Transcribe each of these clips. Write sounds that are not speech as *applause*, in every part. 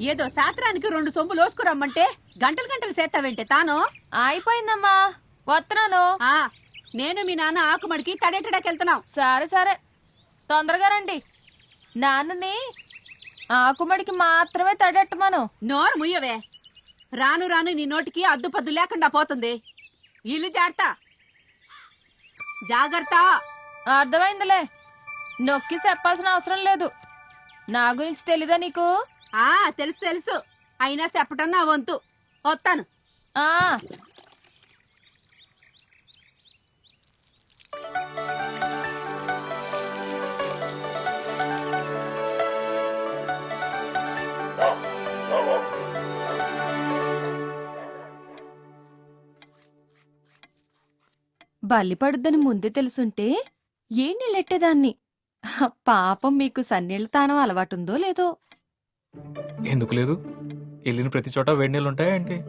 ఏదో సాత్రానికి రెండు సొమ్ములు లోసుకురమ్మంటే గంటలు గంటలు చేస్తావేంటే తాను? అయిపోయిందమ్మా. వస్తున్నాను ఆ నేను మీ నాన్న ఆకుమడికి తడెట్టడాకెళ్తున్నాం సరే సరే. తొందరగా రండి. నాన్నని ఆకుమడికి మాత్రమే తడెట్టమను. నోరు ముయ్యవే. రాను రాను నీ నోటికి అద్దుపద్దు లేకుండా పోతుంది. ఇల్లు జాగ్రత్త. జాగ్రత్త. అర్థమైందిలే. నొక్కి చెప్పాల్సిన అవసరం లేదు. నా గురించి తెలీదా నీకు? ఆ తెలుసు తెలుసు. అయినా చెప్పటం నా వంతు. వస్తాను. ఆ. బల్లి పడుద్దని ముందే తెలుసుంటే ఏ నీళ్ళెట్టేదాన్ని? పాపం మీకు సన్నీళ్ళ తానం అలవాటుందో లేదో. ఎందుకు లేదు? వెళ్ళిన ప్రతి చోట వేడి నీళ్ళు ఉంటాయంటే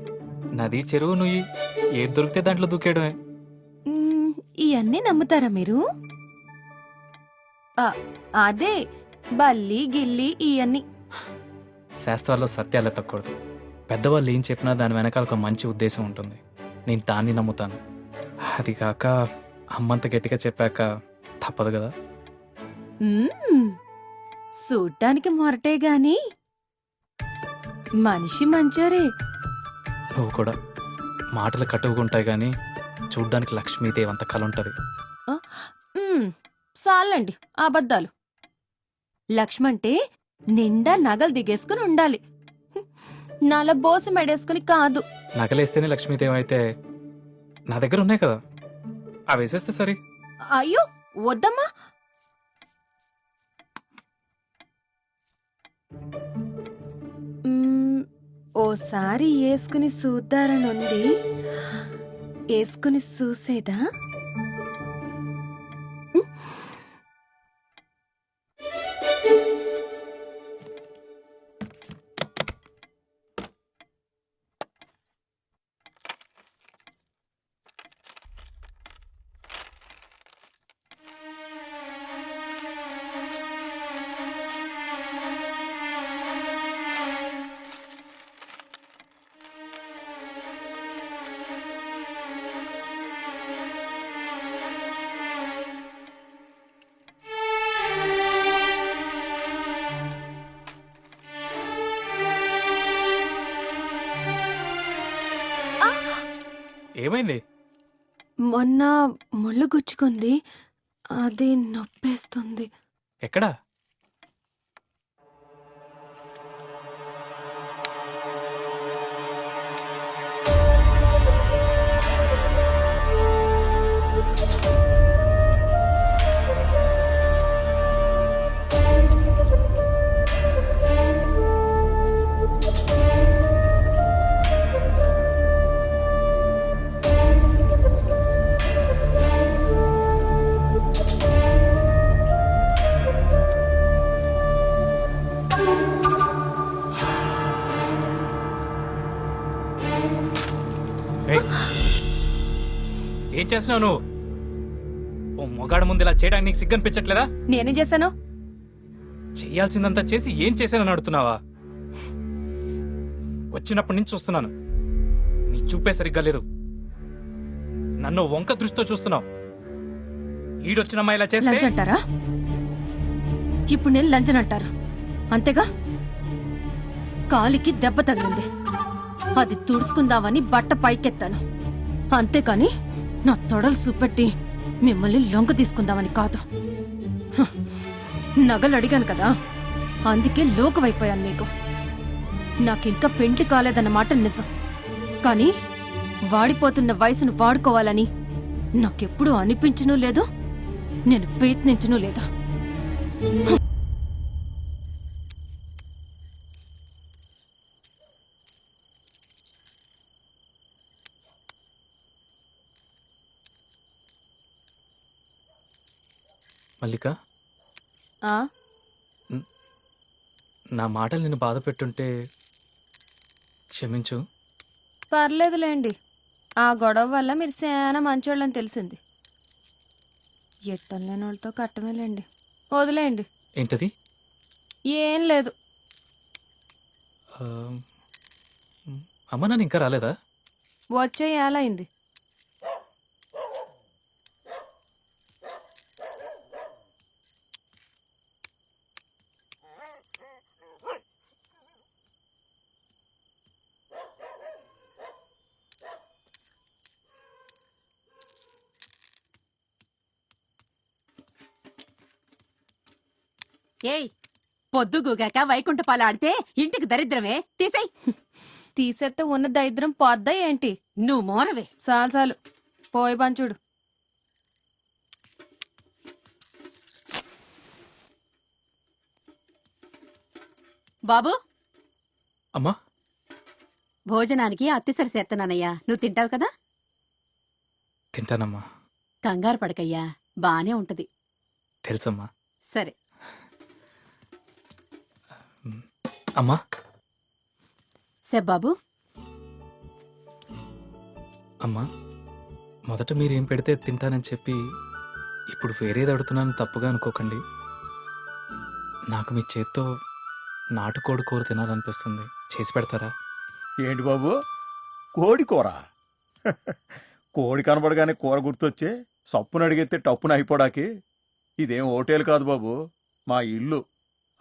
నది చెరువు నుయ్యి ఏది దొరికితే దాంట్లో దూకేయడమే. ఇవన్నీ నమ్ముతారా మీరు? ఆ, అదే బల్లి గిల్లి ఇవన్నీ శాస్త్రాల్లో సత్యాలు ఎత్తకూడదు పెద్దవాళ్ళు ఏం చెప్పినా దాని వెనకాల ఒక మంచి ఉద్దేశం ఉంటుంది. నేను దాన్ని నమ్ముతాను. అది కాక అమ్మంత గట్టిగా చెప్పాక తప్పదు కదా? మ్మ్, చూడ్డానికి మొరటే గాని. మనిషి మంచోరే. నువ్వు కూడా మాటలు కట్టుకుంటాయి కానీ చూడ్డానికి లక్ష్మీదేవి అంత కళ ఉంటుంది చాలండి అబద్ధాలు. లక్ష్మంటే నిండా నగలు దిగేసుకుని ఉండాలి. నల బోసి మెడేసుకుని కాదు. నగలేస్తేనే లక్ష్మీదేవి అయితే నా దగ్గర ఉన్నాయి కదా? అవి వేసేస్తే సరే. అయ్యో వద్దమ్మా. మ్మ్, ఓసారి వేసుకుని చూద్దారనుంది ఉంది వేసుకుని చూసేదా మొన్న ముళ్ళు గుచ్చుకుంది. అది నొప్పేస్తుంది. ఎక్కడా? ఏం చేస్తున్నావు నువ్వు? ఓ మొగాడు ముందు ఇలా చేయడానికి నీకు సిగ్గనిపించట్లేదా? నేనేం చేశాను? చేయాల్సిందంతా చేసి ఏం చేశానని అడుగుతున్నావా? వచ్చినప్పటి నుంచి చూస్తున్నాను. నీ చూపే సరిగ్గా లేదు. నన్ను వంక దృష్టితో చూస్తున్నావు. ఈడొచ్చిన అమ్మాయి ఇలా చేస్తే లంచ్ అంటారా? ఇప్పుడు నేను లంచన్ అంటారు. అంతేగా? కాలికి దెబ్బ తగిలింది. అది తుడుచుకుందామని బట్ట పైకెత్తాను. అంతేకాని నా తొడలు చూపెట్టి మిమ్మల్ని లొంగ తీసుకుందామని కాదు. నగలు అడిగాను కదా అందుకే లోకవైపోయాను మీకు. నాకింకా పెండ్లి కాలేదన్నమాట నిజం. కానీ వాడిపోతున్న వయసును వాడుకోవాలని నాకెప్పుడు అనిపించను లేదు నేను ప్రయత్నించను లేదా. మల్లిక? ఆ? నా మాటలు నిన్ను బాధ పెట్టుంటే క్షమించు. పర్లేదులేండి. ఆ గొడవ వల్ల మీరు చాలా మంచోళ్ళని తెలిసింది. ఎట్టలేని వాళ్ళతో కట్టమేలేండి. వదిలేయండి. ఏంటది? ఏం లేదు. ఆ, అమ్మ నన్ను ఇంకా రాలేదా? వచ్చే ఎలా ఏయ్ పొద్దుగూగాక వైకుంఠపాలు ఆడితే ఇంటికి దరిద్రమే. తీసేయ్. తీసేస్తే ఉన్న దరిద్రం పోద్దా ఏంటి? నువ్వు మోరవే. చాలు చాలు. పోయి పంచుడు బాబు? అమ్మా? భోజనానికి అత్తిసరి చేత్తనానయ్యా నువ్వు తింటావు కదా? తింటానమ్మా. కంగారు పడకయ్యా. బానే ఉంటది. తెలుసమ్మా. సరే. అమ్మా. బాబు. అమ్మా మొదట మీరేం పెడితే తింటానని చెప్పి ఇప్పుడు వేరేది అడుగుతున్నాను తప్పుగా అనుకోకండి. నాకు మీ చేత్తో నాటుకోడి కూర తినాలనిపిస్తుంది. చేసి పెడతారా? ఏంటి బాబు? కోడి కూర? కోడి కనబడగానే కూర గుర్తొచ్చే సప్పును అడిగితే టప్పున అయిపోడాకి. ఇదేం హోటల్ కాదు బాబు మా ఇల్లు.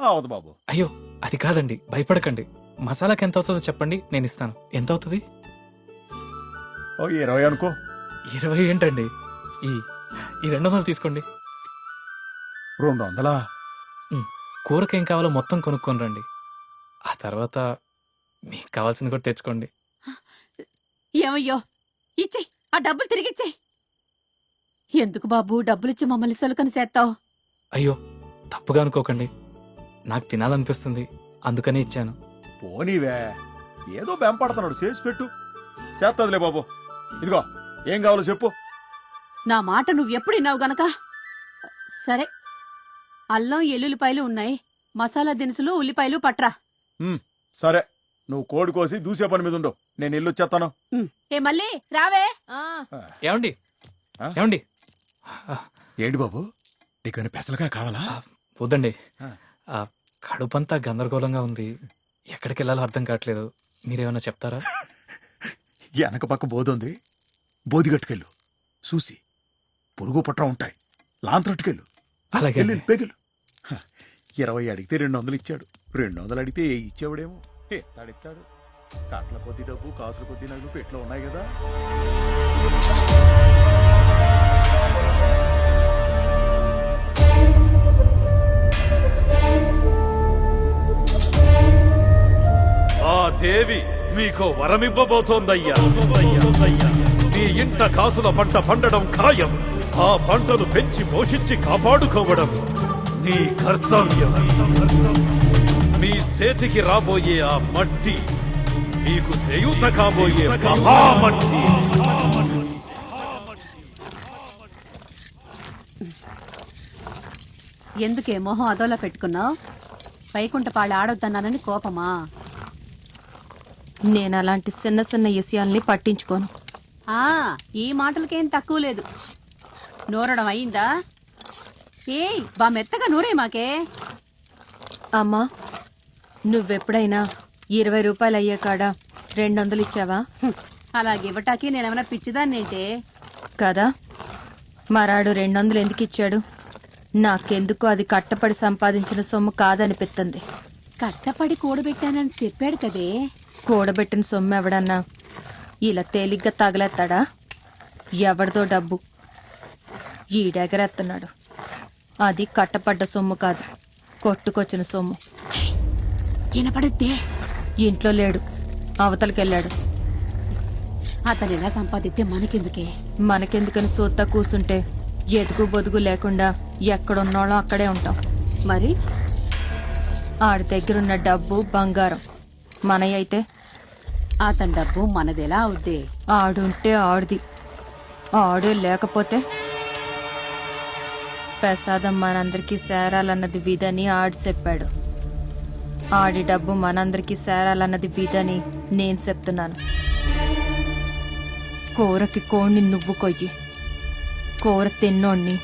అవదు బాబు. అయ్యో అది కాదండి భయపడకండి. మసాలాకి ఎంత అవుతుందో చెప్పండి నేను ఇస్తాను. ఎంత అవుతుంది? ఓ ఇరవై అనుకో. ఇరవై ఏంటండి? ఈ ఈ రెండు వందలు తీసుకోండి. రెండు వందలా? కూరకి ఏం కావాలో మొత్తం కొనుక్కొని రండి. ఆ తర్వాత మీకు కావాల్సింది కూడా తెచ్చుకోండి. ఏమయ్యో? ఇచ్చేయ్ ఆ డబ్బులు తిరిగిచ్చేయ్ ఎందుకు బాబు డబ్బులిచ్చి మమ్మల్ని సొలుకని చేస్తావు? అయ్యో తప్పుగా అనుకోకండి. నాకు తినాలనిపిస్తుంది. అందుకనే ఇచ్చాను. పోనీవే. ఏదో బెంపడుతున్నాడు. చేసి పెట్టు. చేత్తదిలే బాబు. ఇదిగో ఏం కావాలో చెప్పు. నా మాట నువ్వెప్పుడు విన్నావు గనక? సరే. అల్లం ఎల్లుల్లిపాయలు ఉన్నాయి. మసాలా దినుసులు ఉల్లిపాయలు పట్రా. సరే. నువ్వు కోడి కోసి దూసే పని మీద ఉండు. నేను ఇల్లు వచ్చేస్తాను. ఏ మళ్ళీ? రావే. ఆ, ఏమండి? ఆ? ఏమండి? ఏంటి బాబు? నీకు పెసలుగా కావాలా? వద్దండి. ఆ. ఆ కడుపంతా గందరగోళంగా ఉంది. ఎక్కడికి వెళ్ళాలో అర్థం కావట్లేదు. మీరేమైనా చెప్తారా? *laughs* వెనక పక్క బోధుంది. బోధిగట్టుకెళ్ళు చూసి. పురుగు పట్ర ఉంటాయి. లాంతరట్టుకెళ్ళు అలాగే వెళ్ళు, పెగిలు హ, ఇరవై అడిగితే రెండు వందలు ఇచ్చాడు. రెండు వందలు అడిగితే ఏ ఇచ్చేవాడేమో? ఎత్తాడిస్తాడు కట్ల కొద్ది డబ్బు కాసుల కొద్ది నగలు పెట్లో ఉన్నాయి కదా. దేవి మీకు వరమివ్వబోతోందయ్యా. మీ ఇంట కాసుల పంట పండడం ఖాయం ఆ పంటను పెంచి పోషించి కాపాడుకోవడం నీ కర్తవ్యం. మీ చేతికి రాబోయే ఆ మట్టి మీకు చేయూత కాబోయే మహామట్టి. ఎందుకే మొహం అదోలా పెట్టుకున్నావు? వైకుంఠపాళ్ళు ఆడొద్దన్నానని కోపమా? నేను అలాంటి చిన్న చిన్న విషయాల్ని పట్టించుకోను. ఆ ఈ మాటలకేం తక్కువ లేదు. నూరడం అయిందా? ఏయ్ బా మెత్తగా నూరే మాకే. అమ్మా నువ్వెప్పుడైనా ఇరవై రూపాయలు అయ్యే కాడ రెండు వందలు ఇచ్చావా? హ్మ్, అలాగే ఇవ్వటాకి నేనేమైనా పిచ్చిదాన్నేంటే? కదా మరాడు రెండు వందలు ఎందుకు ఇచ్చాడు? నాకెందుకు అది కట్టపడి సంపాదించిన సొమ్ము కాదనిపిస్తుంది కట్టపడి కూడబెట్టానని చెప్పాడు కదే. కూడబెట్టిన సొమ్ము ఎవడన్నా? ఇలా తేలిగ్గా తగలేస్తాడా ఎవరిదో డబ్బు. ఈడెగరేస్తున్నాడు అది కట్టపడ్డ సొమ్ము కాదు కొట్టుకొచ్చిన సొమ్ము. వినపడద్దే. ఇంట్లో లేడు అవతలకెళ్ళాడు. అతను ఎలా సంపాదిస్తే మనకెందుకే? మనకెందుకని సూత్తా కూసుంటే ఎదుగు బొదుగు లేకుండా ఎక్కడున్నోళ్ళం అక్కడే ఉంటాం. మరి? ఆడి దగ్గరున్న డబ్బు బంగారం. మనయ్య అయితే అతని డబ్బు మనదెలా అవుద్దే? ఆడుంటే ఆడిది. ఆడే లేకపోతే ప్రసాదం మనందరికీ సేరాలన్నది విధని ఆడి చెప్పాడు. ఆడి డబ్బు మనందరికీ సేరాలన్నది విధని నేను చెప్తున్నాను. కూరకి కోణ్ణి నువ్వు కొయ్యి. కూర తిన్నోణ్ణి.